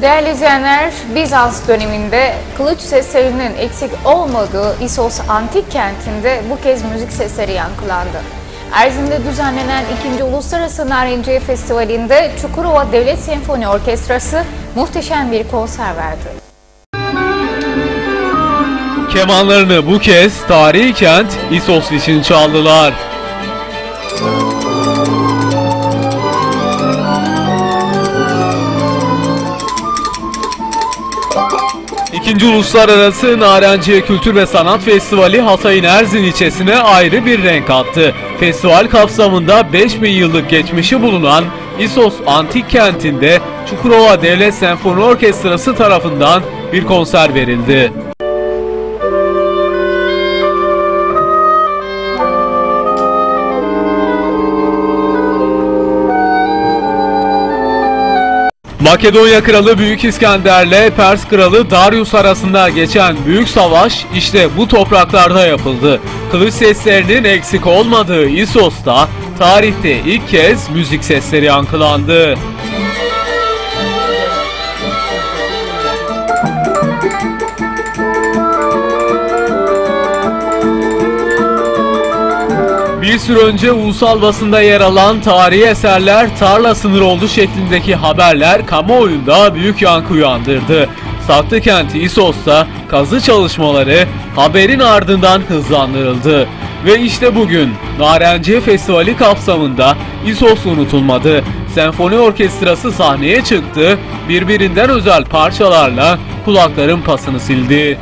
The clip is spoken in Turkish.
Değerli izleyenler, Bizans döneminde kılıç seslerinin eksik olmadığı İsos antik kentinde bu kez müzik sesleri yankılandı. Erzin'de düzenlenen 2. Uluslararası Narenciye Festivali'nde Çukurova Devlet Senfoni Orkestrası muhteşem bir konser verdi. Kemanlarını bu kez tarihi kent İsos için çaldılar. İkinci Uluslararası Narenciye Kültür ve Sanat Festivali Hatay'ın Erzin ilçesine ayrı bir renk kattı. Festival kapsamında 5000 yıllık geçmişi bulunan İsos Antik Kenti'nde Çukurova Devlet Senfoni Orkestrası tarafından bir konser verildi. Makedonya Kralı Büyük İskender'le Pers Kralı Darius arasında geçen büyük savaş işte bu topraklarda yapıldı. Kılıç seslerinin eksik olmadığı İssos'ta tarihte ilk kez müzik sesleri yankılandı. Süre önce ulusal basında yer alan tarihi eserler tarla sınırı oldu şeklindeki haberler kamuoyunda büyük yankı uyandırdı. Saklı kenti İsos'ta kazı çalışmaları haberin ardından hızlandırıldı. Ve işte bugün Narenciye Festivali kapsamında İsos unutulmadı. Senfoni orkestrası sahneye çıktı, birbirinden özel parçalarla kulakların pasını sildi.